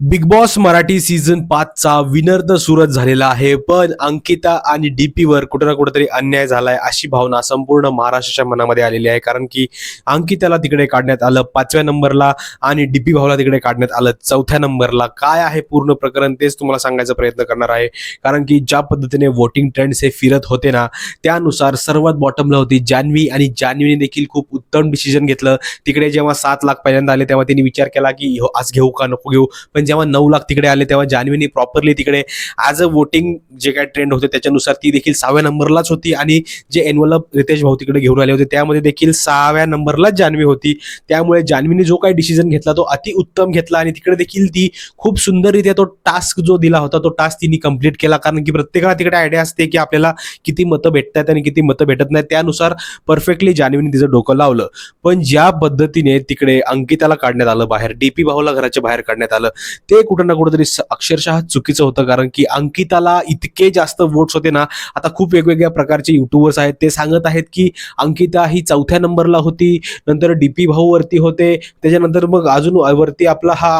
Big boss Marathi season पाचचा winner तर सुरत झालेला आहे. पण अंकिता आणि डीपी वर कुठं ना कुठेतरी अन्याय झालाय अशी भावना संपूर्ण महाराष्ट्राच्या मनामध्ये आलेली आहे. कारण की अंकिताला तिकडे काढण्यात आलं पाचव्या नंबरला आणि डीपी भाऊला तिकडे काढण्यात आलं चौथ्या नंबरला. काय आहे पूर्ण प्रकरण तेच तुम्हाला सांगायचा प्रयत्न करणार आहे. कारण की ज्या पद्धतीने वोटिंग ट्रेंड्स हे फिरत होते ना त्यानुसार सर्वात बॉटमला होती जान्हवी आणि जान्हवीने देखील खूप उत्तम डिसिजन घेतलं. तिकडे जेव्हा सात लाख पहिल्यांदा आले तेव्हा त्यांनी विचार केला की आज घेऊ का? नको घेऊ. पण जेव्हा नऊ लाख तिकडे आले तेव्हा जान्हवीने प्रॉपरली तिकडे ॲज अ वोटिंग जे काय ट्रेंड होते त्याच्यानुसार ती देखील सहाव्या नंबरलाच होती आणि जे एनवलप रितेश भाऊ तिकडे घेऊन आले होते त्यामध्ये देखील सहाव्या नंबरलाच जान्हवी होती. त्यामुळे जान्हवीने जो काही डिसिजन घेतला तो अति उत्तम घेतला आणि तिकडे देखील ती खूप सुंदररित्या तो टास्क जो दिला होता तो टास्क तिने कंप्लीट केला. कारण की प्रत्येकाला तिकडे आयडिया असते की आपल्याला किती मतं भेटतात आणि किती मतं भेटत नाही त्यानुसार परफेक्टली जान्हवीने तिचं डोकं लावलं. पण ज्या पद्धतीने तिकडे अंकिताला काढण्यात आलं बाहेर डीपी भाऊला घराच्या बाहेर काढण्यात आलं ते कुठं ना कुठंतरी अक्षरशः चुकीचं होतं कारण की अंकिताला इतके जास्त वोट्स होते ना आता खूप वेगवेगळ्या प्रकारचे युट्यूबर्स आहेत ते सांगत आहेत की अंकिता ही चौथ्या नंबरला होती नंतर डीपी भाऊ वरती होते त्याच्यानंतर मग अजून वरती आपला हा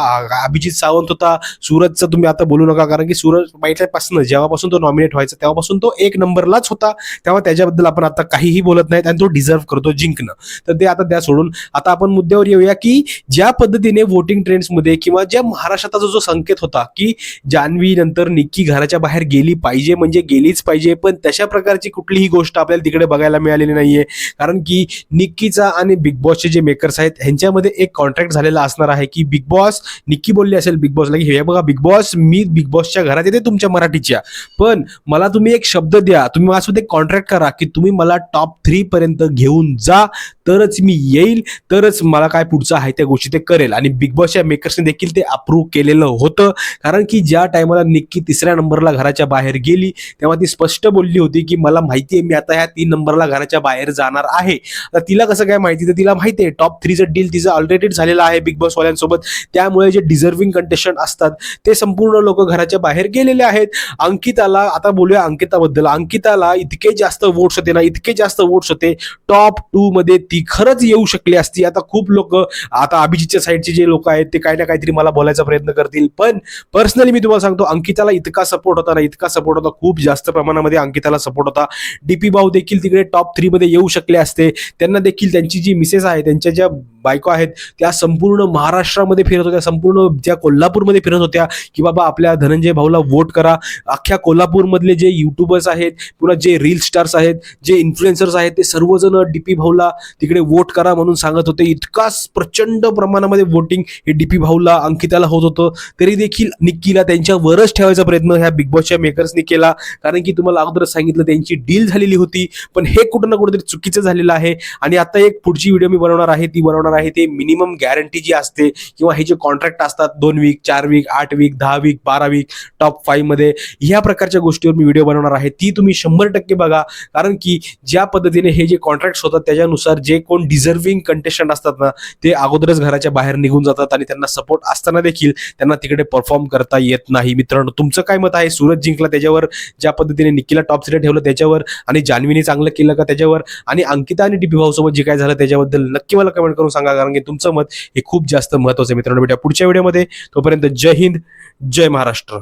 अभिजित सावंत होता सूरजचं तुम्ही आता बोलू नका कारण की सूरजपासून जेव्हापासून तो नॉमिनेट व्हायचा तेव्हापासून तो एक नंबरलाच होता तेव्हा त्याच्याबद्दल आपण आता काहीही बोलत नाहीत आणि तो डिझर्व करतो जिंकणं. तर ते आता त्या सोडून. आता आपण मुद्द्यावर येऊया की ज्या पद्धतीने वोटिंग ट्रेंड्समध्ये किंवा ज्या महाराष्ट्र महाराष्ट्राचा जो संकेत होता की जान्हवी नंतर निक्की घराच्या बाहेर गेली पाहिजे म्हणजे गेलीच पाहिजे पण तशा प्रकारची कुठलीही गोष्ट आपल्याला तिकडे बघायला मिळालेली नाहीये. कारण की निक्कीचा आणि बिग बॉसचे जे मेकर्स आहेत ह्यांच्यामध्ये एक कॉन्ट्रॅक्ट झालेला असणार आहे की बिग बॉस निक्की बोलली असेल बिग बॉसला की हे बघा बिग बॉस मी बिग बॉसच्या घरात येते तुमच्या मराठीच्या. पण मला तुम्ही एक शब्द द्या तुम्ही माझ्यासोबत एक कॉन्ट्रॅक्ट करा की तुम्ही मला टॉप थ्री पर्यंत घेऊन जा तरच मी येईल तरच मला काय पुढचं आहे त्या गोष्टी ते करेल. आणि बिग बॉसच्या मेकर्सने देखील ते अप्रूव्ह केलेलं होतं. कारण की ज्या टायमाला निक्की तिसऱ्या नंबरला घराच्या बाहेर गेली तेव्हा ती स्पष्ट बोलली होती की मला माहिती आहे मी आता ह्या तीन नंबरला घराच्या बाहेर जाणार आहे. तर तिला कसं काय माहिती? तर तिला माहिती आहे टॉप थ्रीचं डील तिचं ऑलरेडी झालेलं आहे बिग बॉसवाल्यांसोबत त्यामुळे जे डिझर्विंग कंटेस्टंट असतात ते संपूर्ण लोक घराच्या बाहेर गेलेले आहेत. अंकिताला आता बोलूया अंकिताबद्दल. अंकिताला इतके जास्त वोट्स होते ना इतके जास्त वोट्स होते. टॉप टू मध्ये ती खरंच येऊ शकली असती. आता खूप लोक आता अभिजितच्या साईडचे जे लोक आहेत ते काही ना काहीतरी मला बोलायचा प्रयत्न करतील. पण पर्सनली मी तुम्हाला सांगतो अंकिताला इतका सपोर्ट होता ना इतका सपोर्ट होता खूप जास्त प्रमाणामध्ये अंकिताला सपोर्ट होता. डीपी भाऊ देखील तिकडे टॉप थ्रीमध्ये येऊ शकले असते. त्यांना देखील त्यांची जी मिसेस आहे त्यांच्या ज्या बायको आहेत त्या संपूर्ण महाराष्ट्रामध्ये फिरत होत्या संपूर्ण ज्या कोल्हापूरमध्ये फिरत होत्या की बाबा आपल्या धनंजय भाऊला वोट करा. अख्ख्या कोल्हापूरमधले जे युट्यूबर्स आहेत पुन्हा जे रील स्टार्स आहेत जे इन्फ्लुएन्सर्स आहेत ते सर्वजण डीपी भाऊला तिकडे वोट करा म्हणून सांगत होते. इतकाच प्रचंड प्रमाणामध्ये वोटिंग हे डीपी भाऊला अंकिताला होत होतं. तरी देखील निक्कीला त्यांच्यावरच ठेवायचा प्रयत्न ह्या बिग बॉसच्या मेकर्सनी केला. कारण की तुम्हाला अगोदरच सांगितलं त्यांची डील झालेली होती. पण हे कुठं ना कुठेतरी चुकीचं झालेलं आहे. आणि आता एक पुढची व्हिडिओ मी बनवणार आहे ती बनवणार आहे ते मिनिमम गॅरंटी जी असते किंवा हे जे कॉन्ट्रॅक्ट असतात दोन वीक चार वीक आठ वीक दहा वीक बारा वीक टॉप फाईव्हमध्ये ह्या प्रकारच्या गोष्टीवर मी व्हिडिओ बनवणार आहे. ती तुम्ही शंभर टक्के बघा. कारण की ज्या पद्धतीने हे जे कॉन्ट्रॅक्ट होतात त्याच्यानुसार जे कोण डिझर्विंग कंटेस्टंट असतात ना ते अगोदरच घराच्या बाहेर निघून जातात आणि त्यांना सपोर्ट असताना देखील त्यांना तिकडे परफॉर्म करता येत नाही. मित्रांनो तुमचं काय मत आहे? सूरज जिंकला त्याच्यावर ज्या पद्धतीने निकीला टॉप थ्री ठेवलं त्याच्यावर आणि जान्हवीने चांगलं केलं का त्याच्यावर? आणि अंकिता आणि डीपी भाऊसोबत जे काय झालं त्याच्याबद्दल नक्की मला कमेंट करून सांगा. कारण की तुमचं मत हे खूप जास्त महत्वाचं आहे मित्रांनो. भेटा पुढच्या व्हिडिओमध्ये. तोपर्यंत जय हिंद जय महाराष्ट्र.